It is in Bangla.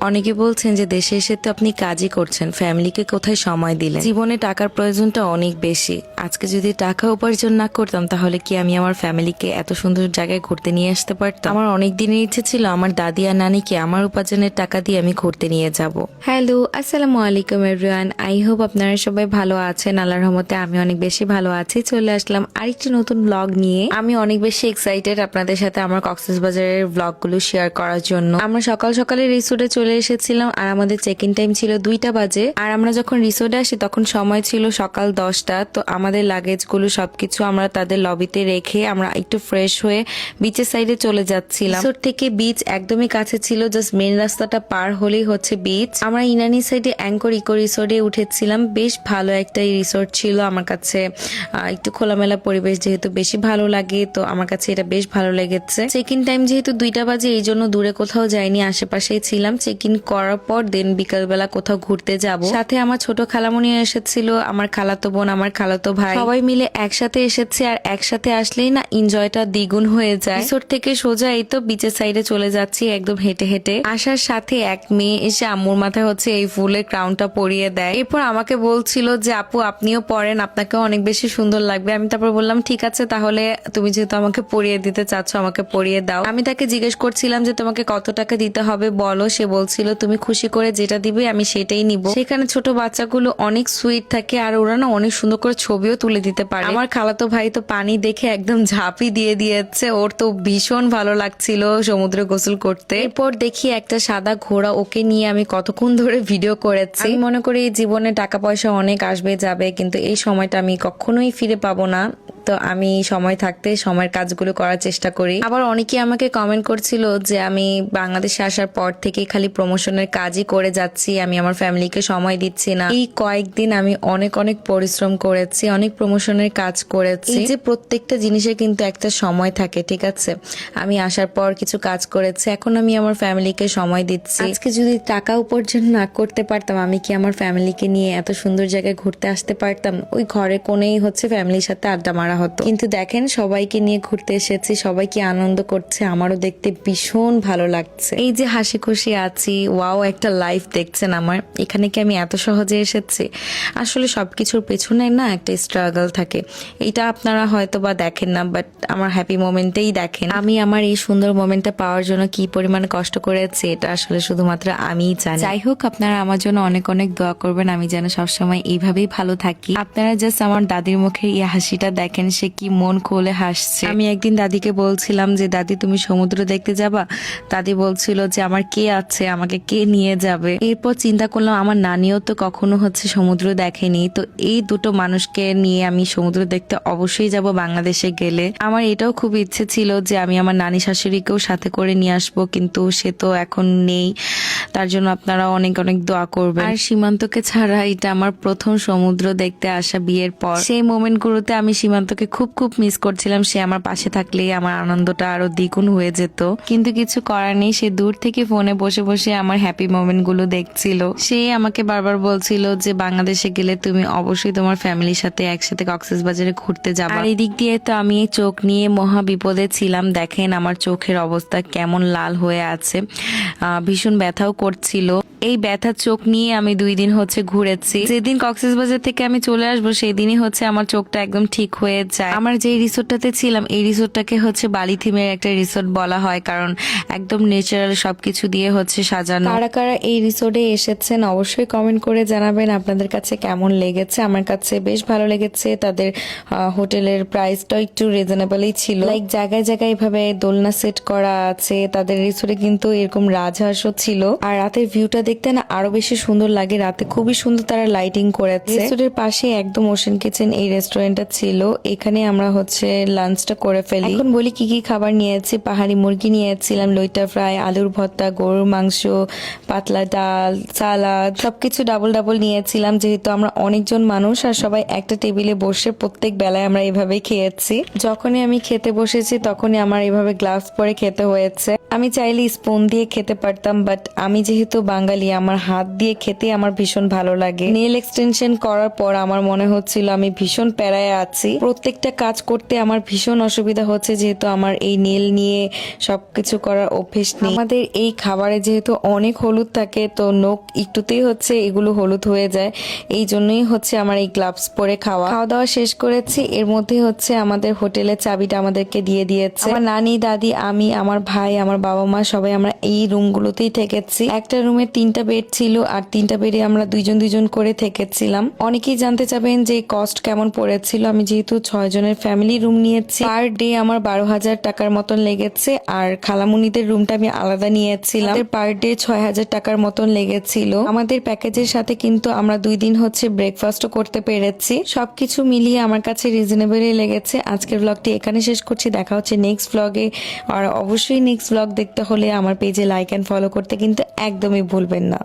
অনেকে বলছেন যে দেশে এসে তো আপনি কাজই করছেন, ফ্যামিলিকে কোথায় সময় দিলেন? জীবনে টাকার প্রয়োজনটা অনেক বেশি। আজকে যদি টাকা উপার্জন না করতাম, তাহলে কি আমি আমার ফ্যামিলিকে এত সুন্দর জায়গায় ঘুরতে নিয়ে আসতে পারতাম? আমার অনেক দিনের ইচ্ছে ছিল আমার দাদি আর নানিকে আমার উপার্জনের টাকা দিয়ে আমি ঘুরতে নিয়ে যাব। হ্যালো, আসসালামু আলাইকুম এভরিওয়ান আই হোপ আপনারা সবাই ভালো আছেন। আল্লাহর রহমতে আমি অনেক বেশি ভালো আছি। চলে আসলাম আরেকটি নতুন ব্লগ নিয়ে। আমি অনেক বেশি এক্সাইটেড আপনাদের সাথে আমার কক্সবাজারের ব্লগগুলো শেয়ার করার জন্য। আমরা সকাল সকালে রিসোর্টে চলে এসেছিলাম আর আমাদের চেক ইন টাইম ছিল দুইটা বাজে। আর আমরা যখন রিসোর্টে আসি, তখন সময় ছিল সকাল দশটা। তো আমাদের লাগেজগুলো সবকিছু আমরা তাদের লবিতে রেখে আমরা একটু ফ্রেশ হয়ে বিচের সাইডে চলে যাচ্ছিলাম। রিসোর্ট থেকে বিচ একদমই কাছে ছিল জাস্ট মেন রাস্তাটা পার হলেই হচ্ছে বিচ আমরা ইনানি সাইডে অ্যাঙ্কর ইকো রিসোর্টে উঠেছিলাম। বেশ ভালো একটা রিসোর্ট ছিল আমার কাছে। একটু খোলামেলা পরিবেশ যেহেতু বেশি ভালো লাগে, তো আমার কাছে এটা বেশ ভালো লেগেছে। চেক ইন টাইম যেহেতু দুইটা বাজে, এই জন্য দূরে কোথাও যাইনি, আশেপাশেই ছিলাম। চেক ইন করার পর দেন বিকালবেলা কোথাও ঘুরতে যাব। সাথে আমার ছোট খালামণি এসেছিল, আমার খালাতো বোন, আমার খালাতো ভাই। সবাই মিলে একসাথে এসেছে আর একসাথে আসলেই না এনজয়টা দ্বিগুণ হয়ে যায়। রিসোর্ট থেকে সোজা এই তো বিচের সাইডে চলে যাচ্ছি, একদম হেঁটে হেঁটে। আসার সাথে এক মেয়ে এসে আম্মুর মাথায় হচ্ছে এই ফুলের ক্রাউনটা পরিয়ে দেয়। এরপর আমাকে বলছিল যে, আপু, আপনিও পরেন, আপনাকেও অনেক বেশি সুন্দর লাগবে। আমি তারপর বললাম, ঠিক আছে, তাহলে তুমি যেহেতু আমাকে পরিয়ে দিতে চাচ্ছ, আমাকে পরিয়ে দাও। আমি তাকে জিজ্ঞেস করছিলাম যে, তোমাকে কত টাকা দিতে হবে বলো? সে বলছিল, তুমি খুশি করে যেটা দিবে, আমি সেটাই নিব। সেখানে ছোট বাচ্চাগুলো অনেক সুইট থাকে আর ওরা না অনেক সুন্দর করে ছবিও তুলে দিতে পারে। আমার খালাতো ভাই তো পানি দেখে একদম ঝাঁপি দিয়ে দিয়েছে। ওর তো ভীষণ ভালো লাগছিল সমুদ্রে গোসল করতে। এরপর দেখি একটা সাদা ঘোড়া ওকে নিয়ে আমি কতক্ষণ ধরে ভিডিও করেছি। মনে করি জীবনে টাকা পয়সা অনেক আসবে, যাবে, কিন্তু এই সময়টা আমি কখনোই ফিরে পাবো না। তো আমি সময় থাকতে সময়ের কাজগুলো করার চেষ্টা করি। আবার অনেকে আমাকে কমেন্ট করছিল যে আমি বাংলাদেশে আসার পর থেকে খালি প্রমোশনের কাজই করে যাচ্ছি, আমি আমার ফ্যামিলিকে সময় দিচ্ছি না। এই কয়েকদিন আমি অনেক অনেক পরিশ্রম করেছি, অনেক প্রমোশনের কাজ করেছি। যে প্রত্যেকটা জিনিসের কিন্তু একটা সময় থাকে, ঠিক আছে? আমি আসার পর কিছু কাজ করেছি, এখন আমি আমার ফ্যামিলিকে সময় দিচ্ছি। আজকে যদি টাকা উপার্জন না করতে পারতাম, আমি কি আমার ফ্যামিলিকে নিয়ে এত সুন্দর জায়গায় ঘুরতে আসতে পারতাম? ওই ঘরে কোনেই হচ্ছে ফ্যামিলির সাথে আড্ডা মারা হতো। কিন্তু দেখেন, সবাইকে নিয়ে ঘুরতে এসেছি সবাই কি আনন্দ করছে, আমারও দেখতে ভীষণ ভালো লাগছে। এই যে হাসি খুশি আছি, ওয়াও, একটা লাইফ দেখছেন আমার। এখানে কি আমি এত সহজে এসেছি? আসলে সবকিছুর পেছনে না একটা স্ট্রাগল থাকে। এটা আপনারা হয়তো বা দেখেন না বাট আমার হ্যাপি মোমেন্টেই দেখেন। আমি আমার এই সুন্দর মোমেন্টটা পাওয়ার জন্য কি পরিমাণে কষ্ট করেছি, এটা আসলে শুধুমাত্র আমিই জানি। যাই হোক, আপনারা আমার জন্য অনেক অনেক দোয়া করবেন, আমি যেন সবসময় এইভাবেই ভালো থাকি। আপনারা জাস্ট আমার দাদির মুখে এই হাসিটা দেখেন। সে কি মন খুলে হাসছে। আমি একদিন দাদিকে বলছিলাম যে, দাদি, তুমি সমুদ্র দেখতে যাবা? দাদি বলছিল যে, আমার কে আছে? আমাকে কে নিয়ে যাবে? এরপর চিন্তা করলাম, আমার নানিও তো কখনো হচ্ছে সমুদ্র দেখেনি। তো এই দুটো মানুষকে নিয়ে আমি সমুদ্র দেখতে অবশ্যই যাব বাংলাদেশে গেলে। আমার এটাও খুব ইচ্ছে ছিল যে, আমি আমার নানি শাশুড়িকেও সাথে করে নিয়ে আসব, কিন্তু সে তো এখন নেই। তার জন্য আপনারা অনেক অনেক দোয়া করবেন। আর সীমান্তকে ছাড়া এটা আমার প্রথম সমুদ্র দেখতে আসা বিয়ের পর। সেই মোমেন্ট গুলোতে আমি সীমান্তকে খুব খুব মিস করছিলাম। সে আমার পাশে থাকলে আমার আনন্দটা আরও দ্বিগুণ হয়ে যেত। কিন্তু কিছু করার নেই সে দূর থেকে ফোনে বসে বসে আমার হ্যাপি মোমেন্টগুলো দেখছিল। সে আমাকে বারবার বলছিল যে বাংলাদেশে গেলে তুমি অবশ্যই তোমার ফ্যামিলির সাথে একসাথে কক্সেস বাজারে ঘুরতে যাবে। আর এদিক দিয়ে তো আমি চোখ নিয়ে মহা বিপদে ছিলাম। দেখেন আমার চোখের অবস্থা কেমন লাল হয়ে আছে। ভীষণ ব্যথাও করছিল। এই ব্যথা চোখ নিয়ে আমি দুই দিন হচ্ছে ঘুরেছি। যেদিন কক্সেস বাজার থেকে আমি চলে আসব সেই দিনই হচ্ছে আমার চোখটা একদম ঠিক হয়ে যায়। আমার যে রিসোর্টটাতে ছিলাম, এই রিসোর্টটাকে হচ্ছে বালি থিমের একটা রিসোর্ট বলা হয়, কারণ একদম ন্যাচারাল সবকিছু দিয়ে হচ্ছে সাজানো। কারা কারা এই রিসোর্টে এসেছেন, অবশ্যই কমেন্ট করে জানাবেন আপনাদের কাছে কেমন লেগেছে। আমার কাছে বেশ ভালো লেগেছে, তাদের হোটেলের প্রাইসটা একটু রিজনেবলই ছিল। লাইক, জায়গায় জায়গায় এভাবে দোলনা সেট করা আছে, তাদের রিসোর্টে কিন্তু এরকম রাজহাঁসও ছিল। আর রাতের ভিউটা দেখতে না আরও বেশি সুন্দর লাগে। রাতে খুবই সুন্দর তারা লাইটিং করেছে। রেস্টুরেন্টের পাশে একদম ওশেন কিচেন এই রেস্টুরেন্টটা ছিল। এখানে আমরা হচ্ছে লাঞ্চটা করে ফেলি। এখন বলি কি কি খাবার নিয়েছি? পাহাড়ি মুরগি নিয়েছিলাম লইটা ফ্রাই আলুর ভর্তা গরুর মাংস পাতলা ডাল সালাদ সবকিছু ডাবল ডাবল নিয়েছিলাম। যেহেতু আমরা অনেকজন মানুষ আর সবাই একটা টেবিলে বসে প্রত্যেক বেলায় আমরা এভাবে খেয়েছি। যখনই আমি খেতে বসেছি তখনই আমার এভাবে গ্লাভস পরে খেতে হয়েছে। আমি চাইলে স্পুন দিয়ে খেতে পারতাম বাট আমি যেহেতু বাঙালি, আমার হাত দিয়ে খেতে আমার ভীষণ ভালো লাগে। নেল এক্সটেনশন করার পর আমার মনে হচ্ছিল আমি ভীষণ প্যারায় আছি। প্রত্যেকটা কাজ করতে আমার ভীষণ অসুবিধা হচ্ছে, যেহেতু আমার এই নেল নিয়ে সবকিছু করার অভ্যেস নেই। আমাদের এই খাবারে যেহেতু অনেক হলুদ থাকে, তো নখ একটুতেই হচ্ছে এগুলো হলুদ হয়ে যায়। এই জন্যই হচ্ছে আমার এই গ্লাভস পরে খাওয়া। খাওয়া দাওয়া শেষ করেছি, এর মধ্যে হচ্ছে আমাদের হোটেলের চাবিটা আমাদেরকে দিয়ে দিয়েছে। আমার নানি, দাদি, আমি, আমার ভাই, আমার বাবা মা সবাই আমরা এই রুমগুলোতেই থেকেছি। একটা রুমে তিনটা বেড ছিল আর তিনটা বেডে আমরা দুইজন দুইজন করে থেকেছিলাম। অনেকেই জানতে চাবেন যে কস্ট কেমন পড়েছিল। আমি যেহেতু ছয় জনের ফ্যামিলি রুম নিয়েছি। পার ডে আমার বারো হাজার টাকার মতন লেগেছে আর খালামুনিদের রুমটা আমি আলাদা নিয়েছিলাম। পার ডে ছয় হাজার টাকার মতন লেগেছিল। আমাদের প্যাকেজের সাথে কিন্তু আমরা দুই দিন হচ্ছে ব্রেকফাস্টও করতে পেরেছি। সবকিছু মিলিয়ে আমার কাছে রিজনেবলই লেগেছে। আজকের ব্লগটি এখানে শেষ করছি। দেখা হচ্ছে নেক্সট ব্লগে আর অবশ্যই নেক্সট ব্লগ দেখতে হলে আমার পেজে লাইক অ্যান্ড ফলো করতে কিন্তু একদমই ভুলবেন না।